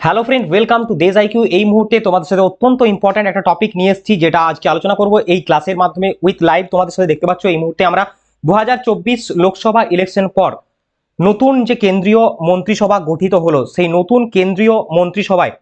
Hello friend welcome to days IQ এই মুহূর্তে তোমাদের সাথে অত্যন্ত ইম্পর্ট্যান্ট একটা টপিক নিয়ে এসেছি, যেটা আজকে আলোচনা করব এই ক্লাসের মাধ্যমে উইথ লাইভ তোমাদের সাথে দেখতে পাচ্ছ। এই মুহূর্তে আমরা দু হাজার চব্বিশ লোকসভা ইলেকশন পর নতুন যে কেন্দ্রীয় মন্ত্রিসভা গঠিত হলো, সেই নতুন কেন্দ্রীয় মন্ত্রিসভায়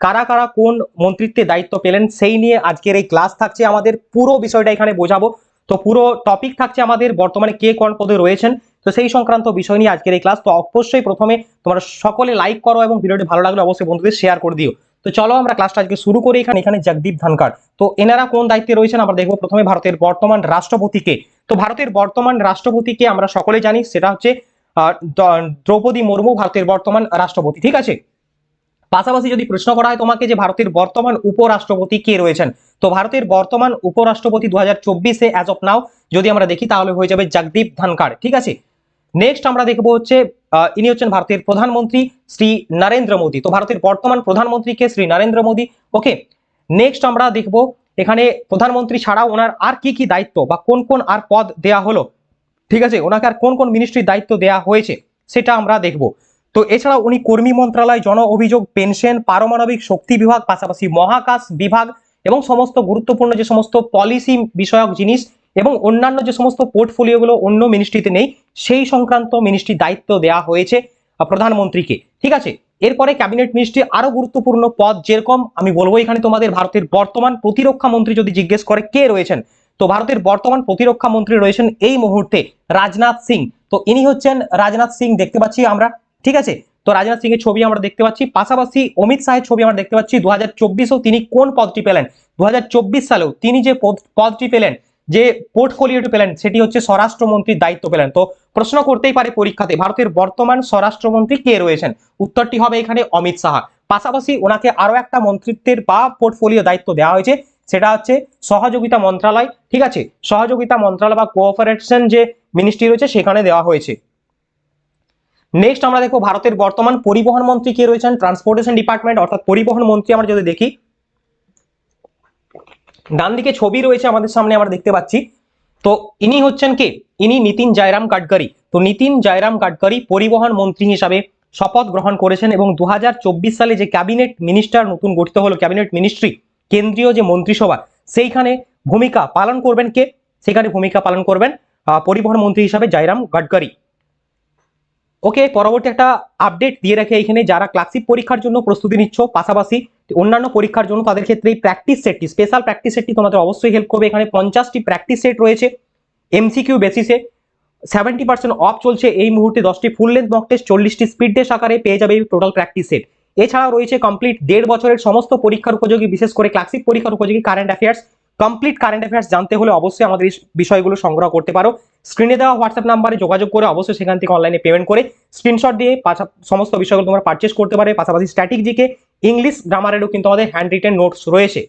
কারা কারা কোন মন্ত্রিত্বের দায়িত্ব পেলেন, সেই নিয়ে আজকের এই ক্লাস থাকছে আমাদের পুরো বিষয়টা এখানে বোঝাবো। তো পুরো টপিক থাকছে আমাদের বর্তমানে কে কোন পদে রয়েছেন তো সেই সংক্রান্ত বিষয় নিয়ে আজকের এই ক্লাস তো অবশ্যই প্রথমে তোমরা সকলে লাইক করো এবং ভিডিওটি ভালো লাগলে অবশ্যই বন্ধুদের শেয়ার করে দিও। তো চলো আমরা ক্লাসটা আজকে শুরু করি এখানে এখানে জগদীপ ধনকার তো এনারা কোন দায়িত্বে রয়েছেন আমরা দেখব প্রথমে ভারতের বর্তমান রাষ্ট্রপতিকে। তো ভারতের বর্তমান রাষ্ট্রপতিকে আমরা সকলে জানি, সেটা হচ্ছে দ্রৌপদী মুর্মু ভারতের বর্তমান রাষ্ট্রপতি, ঠিক আছে? পাশাপাশি যদি প্রশ্ন করা হয় তোমাকে যে ভারতের বর্তমান উপরাষ্ট্রপতি কে রয়েছেন? তো ভারতের বর্তমান উপরাষ্ট্রপতি দু হাজার চব্বিশে অ্যাজ অফ নাও যদি আমরা দেখি তাহলে হয়ে যাবে জগদীপ ধনকার ঠিক আছে? নেক্সট আমরা দেখব হচ্ছে ইনি হচ্ছেন ভারতের প্রধানমন্ত্রী শ্রী নরেন্দ্র মোদী। তো ভারতের বর্তমান প্রধানমন্ত্রীকে শ্রী নরেন্দ্র মোদী। ওকে নেক্সট আমরা দেখব, এখানে প্রধানমন্ত্রী ছাড়াও ওনার আর কি কি দায়িত্ব বা কোন কোন আর পদ দেয়া হলো? ঠিক আছে, ওনাকে আর কোন কোন মিনিস্ট্রির দায়িত্ব দেয়া হয়েছে, সেটা আমরা দেখব। তো এছাড়া উনি কর্মী মন্ত্রণালয় জন অভিযোগ, পেনশন, পারমাণবিক শক্তি বিভাগ, পাশাপাশি মহাকাশ বিভাগ এবং সমস্ত গুরুত্বপূর্ণ যে সমস্ত পলিসি বিষয়ক জিনিস এবং অন্যান্য যে সমস্ত পোর্টফোলিওগুলো অন্য মিনিস্ট্রিতে নেই, সেই সংক্রান্ত মিনিস্ট্রির দায়িত্ব দেওয়া হয়েছে প্রধানমন্ত্রীকে। ঠিক আছে? এরপরে ক্যাবিনেট মিনিস্ট্রি আরও গুরুত্বপূর্ণ পদ যেরকম আমি বলব এখানে তোমাদের ভারতের বর্তমান প্রতিরক্ষা মন্ত্রী যদি জিজ্ঞেস করে কে রয়েছেন, তো ভারতের বর্তমান প্রতিরক্ষা মন্ত্রী রয়েছেন এই মুহূর্তে রাজনাথ সিং। তো ইনি হচ্ছেন রাজনাথ সিং, দেখতে পাচ্ছি আমরা। ঠিক আছে? তো রাজনাথ সিং এর ছবি আমরা দেখতে পাচ্ছি। পাশাপাশি অমিত শাহের ছবি আমরা দেখতে পাচ্ছি। দু হাজার তিনি কোন পদটি পেলেন? দু সালেও তিনি যে পদ- পদটি পেলেন যে পোর্টফোলিওটি পেলেন সেটি হচ্ছে স্বরাষ্ট্রমন্ত্রীর দায়িত্ব পেলেন তো প্রশ্ন করতেই পারে পরীক্ষাতে, ভারতের বর্তমান স্বরাষ্ট্রমন্ত্রী কে রয়েছেন? উত্তরটি হবে এখানে অমিত শাহ। পাশাপাশি ওনাকে আরও একটা মন্ত্রিত্বের বা পোর্টফোলিও দায়িত্ব দেওয়া হয়েছে, সেটা হচ্ছে সহযোগিতা মন্ত্রণালয় ঠিক আছে? সহযোগিতা মন্ত্রণালয় বা কোঅপারেশন যে মিনিস্ট্রি রয়েছে, সেখানে দেওয়া হয়েছে। নেক্সট আমরা দেখব ভারতের বর্তমান পরিবহন মন্ত্রী কে রয়েছেন? ট্রান্সপোর্টেশন ডিপার্টমেন্ট অর্থাৎ পরিবহন মন্ত্রী আমরা যদি দেখি ডান দিকে ছবি রয়েছে আমাদের সামনে, আমরা দেখতে পাচ্ছি। তো ইনি হচ্ছেন কে? ইনি নীতিন জয়রাম গাডকারি তো নীতিন জয়রাম গাডকারি পরিবহন মন্ত্রী হিসাবে শপথ গ্রহণ করেছেন এবং দু হাজার চব্বিশ সালে যে ক্যাবিনেট মিনিস্টার নতুন গঠিত হলো, ক্যাবিনেট মিনিস্ট্রি, কেন্দ্রীয় যে মন্ত্রিসভা, সেইখানে ভূমিকা পালন করবেন কে? সেখানে ভূমিকা পালন করবেন পরিবহন মন্ত্রী হিসাবে জয়রাম গাডকারি ওকে, পরবর্তী একটা আপডেট দিয়ে রাখে এখানে যারা ক্লাসিক পরীক্ষার জন্য প্রস্তুতি নিচ্ছ, পাশাপাশি অন্যান্য পরীক্ষার জন্য তাদের ক্ষেত্রে এই প্র্যাকটিস সেটটি স্পেশাল প্র্যাকটিস সেটটি তোমাদের অবশ্যই হেল্প করবে। এখানে পঞ্চাশটি প্র্যাকটিস সেট রয়েছে এমসিকিউ বেসিসে সেভেন্টি পার্সেন্ট অফ চলছে এই মুহূর্তে, দশটি ফুল লেন্থ মক টেস্ট চল্লিশটি স্পিড টেস্ট আকারে পেয়ে যাবে এই টোটাল প্র্যাকটিস সেট এছাড়াও রয়েছে কমপ্লিট দেড় বছরের সমস্ত পরীক্ষার উপযোগী, বিশেষ করে ক্লাসিক পরীক্ষার উপযোগী current affairs complete current affairs জানতে হলে অবশ্যই আমাদের এই বিষয়গুলো সংগ্রহ করতে পারো। স্ক্রিনে দেওয়া হোয়াটসঅ্যাপ নাম্বারে যোগাযোগ করে অবশ্যই সেখান থেকে অনলাইনে পেমেন্ট করে স্ক্রিনশট দিয়ে সমস্ত বিষয়গুলো তোমরা পারচেস করতে পারে। পাশাপাশি স্ট্যাটিক জিকে ইংলিশ গ্রামারেরও কিন্তু আমাদের হ্যান্ড রিটেন নোটস রয়েছে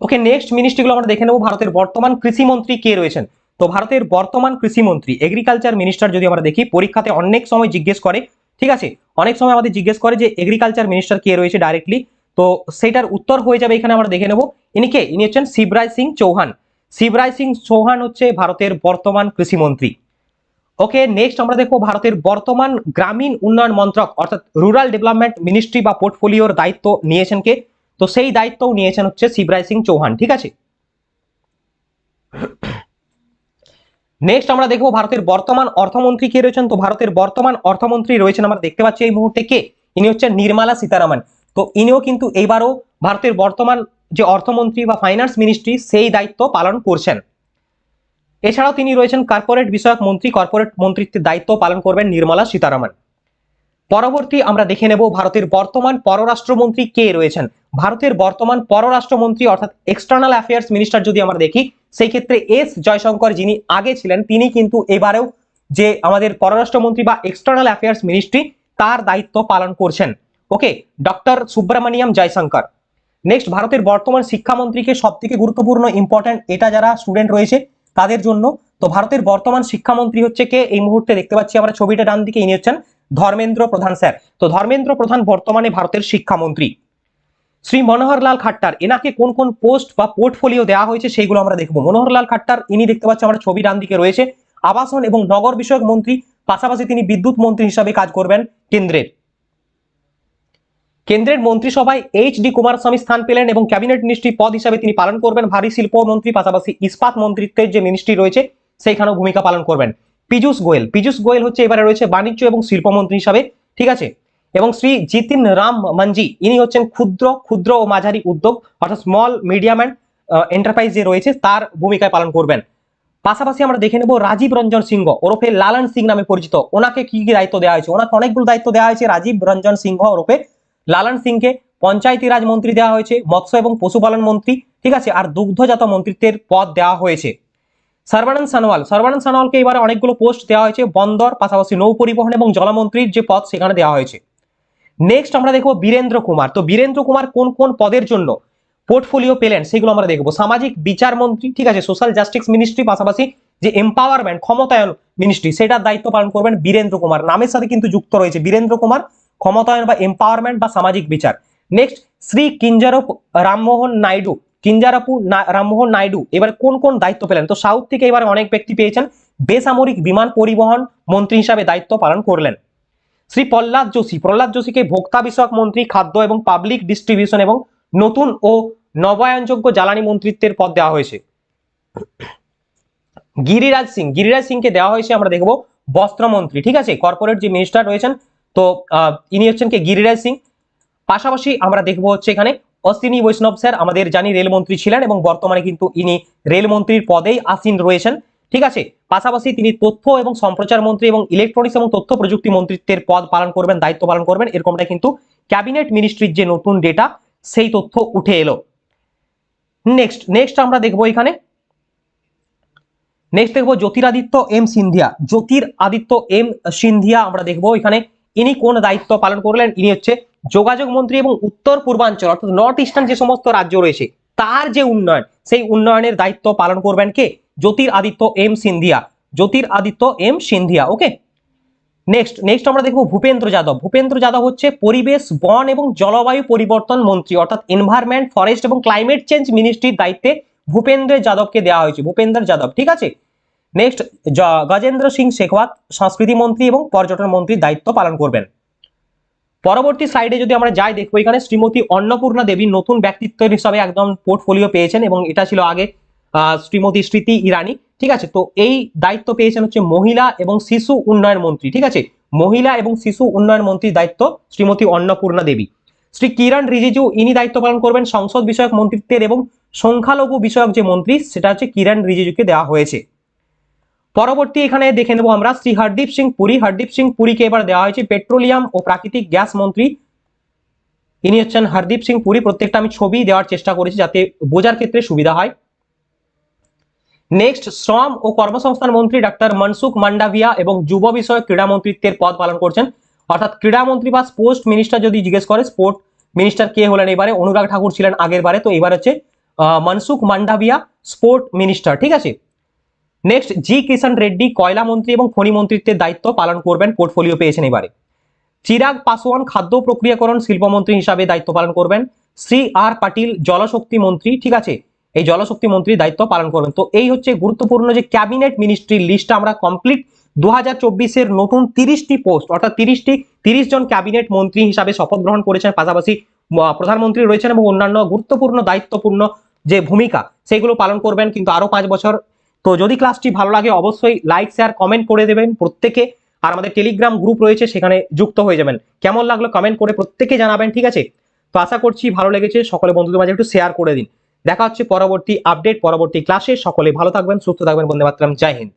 ওকে নেক্সট মিনিস্ট্রিগুলো আমরা দেখে নেব। ভারতের বর্তমান কৃষিমন্ত্রী কে রয়েছেন? তো ভারতের বর্তমান কৃষিমন্ত্রী এগ্রিকালচার মিনিস্টার যদি আমরা দেখি, পরীক্ষাতে অনেক সময় জিজ্ঞেস করে, ঠিক আছে? অনেক সময় আমাদের জিজ্ঞেস করে যে এগ্রিকালচার মিনিস্টার কে রয়েছে ডাইরেক্টলি তো সেটার উত্তর হয়ে যাবে, এখানে আমরা দেখে নেব। ইনি কে? ইনি হচ্ছেন শিবরাজ সিং চৌহান। শিবরাজ সিং চৌহান হচ্ছে ভারতের বর্তমান কৃষিমন্ত্রী। ওকে নেক্সট আমরা দেখব ভারতের বর্তমান গ্রামীণ উন্নয়ন মন্ত্রক, অর্থাৎ রুরাল ডেভেলপমেন্ট মিনিস্ট্রি বা পোর্টফোলিওর দায়িত্ব নিয়েছেন কে? তো সেই দায়িত্বও নিয়েছেন হচ্ছে শিবরাজ সিং চৌহান, ঠিক আছে? নেক্সট আমরা দেখব ভারতের বর্তমান অর্থমন্ত্রী কে রয়েছেন। তো ভারতের বর্তমান অর্থমন্ত্রী রয়েছেন, আমরা দেখতে পাচ্ছি এই মুহূর্তে কে? ইনি হচ্ছেন নির্মলা সীতারামন। তো ইনিও কিন্তু এইবারও ভারতের বর্তমান যে অর্থমন্ত্রী বা ফাইন্যান্স মিনিস্ট্রি সেই দায়িত্ব পালন করছেন। এছাড়াও তিনি রয়েছেন কর্পোরেট বিষয়ক মন্ত্রী কর্পোরেট মন্ত্রিত্বের দায়িত্ব পালন করবেন নির্মলা সীতারামন। পরবর্তী আমরা দেখে নেব ভারতের বর্তমান পররাষ্ট্রমন্ত্রী কে রয়েছেন। ভারতের বর্তমান পররাষ্ট্রমন্ত্রী অর্থাৎ এক্সটার্নাল অ্যাফেয়ার্স মিনিস্টার যদি আমরা দেখি, সেই ক্ষেত্রে এস জয়শঙ্কর যিনি আগে ছিলেন, তিনি কিন্তু এবারেও যে আমাদের পররাষ্ট্রমন্ত্রী বা এক্সটার্নাল অ্যাফেয়ার্স মিনিস্ট্রি তার দায়িত্ব পালন করছেন। Okay doctor Subrahmanyam Jaishankar next ভারতের বর্তমান শিক্ষামন্ত্রীকে সব থেকে গুরুত্বপূর্ণ ইম্পর্টেন্ট এটা যারা স্টুডেন্ট রয়েছে, তাদের জন্য। তো ভারতের বর্তমান শিক্ষামন্ত্রী হচ্ছে কে? এই মুহূর্তে দেখতে পাচ্ছি আমরা ছবিটা ডান দিকে ইনি হচ্ছেন ধর্মেন্দ্র প্রধান স্যার। তো ধর্মেন্দ্র প্রধান বর্তমানে ভারতের শিক্ষামন্ত্রী। শ্রী মনোহরলাল খাট্টার, এনাকে কোন কোন পোস্ট বা পোর্টফোলিও দেওয়া হয়েছে সেইগুলো আমরা দেখব। মনোহরলাল খাট্টার, ইনি দেখতে পাচ্ছি আমরা ছবি ডান দিকে রয়েছে। আবাসন এবং নগর বিষয়ক মন্ত্রী, পাশাপাশি তিনি বিদ্যুৎ মন্ত্রী হিসাবে কাজ করবেন কেন্দ্রের। কেন্দ্রের মন্ত্রিসভায় এইচ ডি কুমারস্বামী স্থান পেলেন এবং ক্যাবিনেট মিনিস্ট্রি পদ হিসাবে তিনি পালন করবেন। ভারী শিল্প মন্ত্রী পাশাপাশি ইস্পাত মন্ত্রিত্বের যে মিনিস্ট্রি রয়েছে, সেইখানেও ভূমিকা পালন করবেন। পীযূষ গোয়েল পীযূষ গোয়েল হচ্ছে এবারে রয়েছে বাণিজ্য এবং শিল্পমন্ত্রী হিসাবে, ঠিক আছে? এবং শ্রী জিতিন রাম মাঞ্জি, ইনি হচ্ছেন ক্ষুদ্র ক্ষুদ্র ও মাঝারি উদ্যোগ, অর্থাৎ স্মল মিডিয়াম অ্যান্ড এন্টারপ্রাইজ যে রয়েছে, তার ভূমিকায় পালন করবেন। পাশাপাশি আমরা দেখে নেব রাজীব রঞ্জন সিংহ, ওরফে লালন সিং নামে পরিচিত। ওনাকে কি কি দায়িত্ব দেওয়া হয়েছে? ওনাকে অনেকগুলো দায়িত্ব দেওয়া হয়েছে রাজীব রঞ্জন সিংহ ওরফে। লালন সিংকে পঞ্চায়েতি রাজ মন্ত্রী দেওয়া হয়েছে, মৎস্য এবং পশুপালন মন্ত্রী, ঠিক আছে? আর দুগ্ধজাত মন্ত্রিত্বের পদ দেওয়া হয়েছে। সর্বানন্দ সানোয়াল, সর্বানন্দ সানোয়ালকে এবারে অনেকগুলো পোস্ট দেওয়া হয়েছে, বন্দর, পাশাপাশি নৌ পরিবহন এবং জলমন্ত্রীর যে পদ সেখানে দেওয়া হয়েছে। নেক্সট আমরা দেখব বীরেন্দ্র কুমার। তো বীরেন্দ্র কুমার কোন কোন পদের জন্য পোর্টফোলিও পেলেন সেগুলো আমরা দেখব। সামাজিক বিচার মন্ত্রী, ঠিক আছে? সোশ্যাল জাস্টিস মিনিস্ট্রি পাশাপাশি যে এম্পাওয়ারমেন্ট ক্ষমতায়ন মিনিস্ট্রি সেটার দায়িত্ব পালন করবেন বীরেন্দ্র কুমার। নামের সাথে কিন্তু যুক্ত রয়েছে বীরেন্দ্র কুমার। ক্ষমতায়ন বা এম্পাওয়ারমেন্ট বা সামাজিক বিচার। নেক্সট শ্রী কিঞ্জারপ রামমোহন নাইডু। কিঞ্জারাপু রামমোহন নাইডু, এবার কোন কোন দায়িত্ব পেলেন? তো সাউথ থেকে এবার অনেক ব্যক্তি পেয়েছেন। বেসামরিক বিমান পরিবহন মন্ত্রী হিসাবে দায়িত্ব পালন করলেন। শ্রী প্রহ্লাদ যোশী। প্রহ্লাদ যোশীকে ভোক্তা বিষয়ক মন্ত্রী, খাদ্য এবং পাবলিক ডিস্ট্রিবিউশন এবং নতুন ও নবায়নযোগ্য জ্বালানি মন্ত্রিত্বের পদ দেওয়া হয়েছে। গিরিরাজ সিং। গিরিরাজ সিংকে দেওয়া হয়েছে, আমরা দেখব, বস্ত্রমন্ত্রী। ঠিক আছে? কর্পোরেট যে মিনিস্টার রয়েছেন তো ইনি হচ্ছেন কে? গিরিরাজ সিং। পাশাপাশি আমরা দেখব হচ্ছে এখানে অশ্বিনী বৈষ্ণব স্যার, আমাদের জানি রেলমন্ত্রী ছিলেন এবং বর্তমানে কিন্তু ইনি রেলমন্ত্রীর পদেই আসীন রয়েছেন। ঠিক আছে? পাশাপাশি তিনি তথ্য এবং সম্প্রচার মন্ত্রী এবং ইলেকট্রনিক্স এবং তথ্য প্রযুক্তি মন্ত্রিত্বের পদ পালন করবেন, দায়িত্ব পালন করবেন। এরকমটা কিন্তু ক্যাবিনেট মিনিস্ট্রির যে নতুন ডেটা, সেই তথ্য উঠে এলো। নেক্সট নেক্সট আমরা দেখব এখানে। নেক্সট দেখব জ্যোতিরাদিত্য এম সিন্ধিয়া। জ্যোতির আদিত্য এম সিন্ধিয়া আমরা দেখব এখানে। ইনি কোন দায়িত্ব পালন করলেন? ইনি হচ্ছে যোগাযোগ মন্ত্রী এবং উত্তর পূর্বাঞ্চল, অর্থাৎ নর্থ ইস্টার্ন যে সমস্ত রাজ্য রয়েছে, তার যে উন্নয়ন, সেই উন্নয়নের দায়িত্ব পালন করবেন কে? জ্যোতির Aditya M Scindia. Jyotir Aditya M Scindia okay next next আমরা দেখব ভূপেন্দ্র যাদব। ভূপেন্দ্র যাদব হচ্ছে পরিবেশ, বন এবং জলবায়ু পরিবর্তন মন্ত্রী, অর্থাৎ এনভায়রনমেন্ট ফরেস্ট এবং ক্লাইমেট চেঞ্জ মিনিস্ট্রির দায়িত্বে ভূপেন্দ্র যাদবকে দেওয়া হয়েছে। ভূপেন্দ্র যাদব, ঠিক আছে? নেক্সট গজেন্দ্র সিং শেখওয়াত, সংস্কৃতি মন্ত্রী এবং পর্যটন মন্ত্রীর দায়িত্ব পালন করবেন। পরবর্তী স্লাইডে যদি আমরা যাই, দেখব এখানে শ্রীমতী অন্নপূর্ণা দেবী নতুন ব্যক্তিত্বের হিসাবে একদম পোর্টফোলিও পেয়েছেন এবং এটা ছিল আগে শ্রীমতী স্মৃতি ইরানি, ঠিক আছে? তো এই দায়িত্ব পেয়েছেন হচ্ছে মহিলা এবং শিশু উন্নয়ন মন্ত্রী, ঠিক আছে? মহিলা এবং শিশু উন্নয়ন মন্ত্রীর দায়িত্ব শ্রীমতী অন্নপূর্ণা দেবী। শ্রী কিরণ রিজিজু, ইনি দায়িত্ব পালন করবেন সংসদ বিষয়ক মন্ত্রিত্বের এবং সংখ্যালঘু বিষয়ক যে মন্ত্রী, সেটা হচ্ছে কিরণ রিজিজুকে দেওয়া হয়েছে। পরবর্তী এখানে দেখে নেব আমরা শ্রী হরদীপ সিং পুরী। হরদীপ সিং পুরীকে এবার দেওয়া হয়েছে পেট্রোলিয়াম ও প্রাকৃতিক গ্যাস মন্ত্রী। ইনি হচ্ছেন হরদীপ সিং পুরী। প্রত্যেকটা আমি ছবি দেওয়ার চেষ্টা করেছি যাতে বোঝার ক্ষেত্রে সুবিধা হয়। নেক্সট শ্রম ও কর্মসংস্থান মন্ত্রী ডাক্তার মনসুখ মান্ডাভিয়া এবং যুব বিষয়ক ক্রীড়া মন্ত্রিত্বের পদ পালন করছেন। অর্থাৎ ক্রীড়া মন্ত্রী বা স্পোর্টস মিনিস্টার যদি জিজ্ঞেস করে, স্পোর্ট মিনিস্টার কে হলেন এবারে? অনুরাগ ঠাকুর ছিলেন আগের বারে। তো এবার হচ্ছে মনসুখ মান্ডাভিয়া, স্পোর্ট মিনিস্টার। ঠিক আছে? নেক্সট জি কিষণ রেড্ডি কয়লা মন্ত্রী এবং খনি মন্ত্রিত্বের দায়িত্ব পালন করবেন পোর্টফোলিও পেয়েছেন এবারে। চিরাগ পাসওয়ান খাদ্য প্রক্রিয়াকরণ শিল্পমন্ত্রী হিসাবে দায়িত্ব পালন করবেন। শ্রী আর পাটিল জলশক্তি মন্ত্রী, ঠিক আছে? এই জলশক্তি মন্ত্রীর দায়িত্ব পালন করবেন। তো এই হচ্ছে গুরুত্বপূর্ণ যে ক্যাবিনেট মিনিস্ট্রির লিস্টটা আমরা কমপ্লিট দু হাজার চব্বিশের নতুন তিরিশটি পোস্ট অর্থাৎ তিরিশটি, তিরিশ জন ক্যাবিনেট মন্ত্রী হিসাবে শপথ গ্রহণ করেছেন। পাশাপাশি প্রধানমন্ত্রী রয়েছেন এবং অন্যান্য গুরুত্বপূর্ণ, দায়িত্বপূর্ণ যে ভূমিকা, সেগুলো পালন করবেন। কিন্তু আরও পাঁচ বছর তো যদি ক্লাসটি ভালো লাগে, অবশ্যই লাইক শেয়ার কমেন্ট করে দেবেন প্রত্যেকে। আর আমাদের টেলিগ্রাম গ্রুপ রয়েছে, সেখানে যুক্ত হয়ে যাবেন। কেমন লাগল কমেন্ট করে প্রত্যেকে জানাবেন, ঠিক আছে? তো আশা করছি ভালো লেগেছে, সকলে বন্ধুদের মাঝে একটু শেয়ার করে দিন। দেখা হচ্ছে পরবর্তী আপডেট পরবর্তী ক্লাসে সকলে ভালো থাকবেন, সুস্থ থাকবেন বন্ধে মাত্রাম জয় হিন্দ।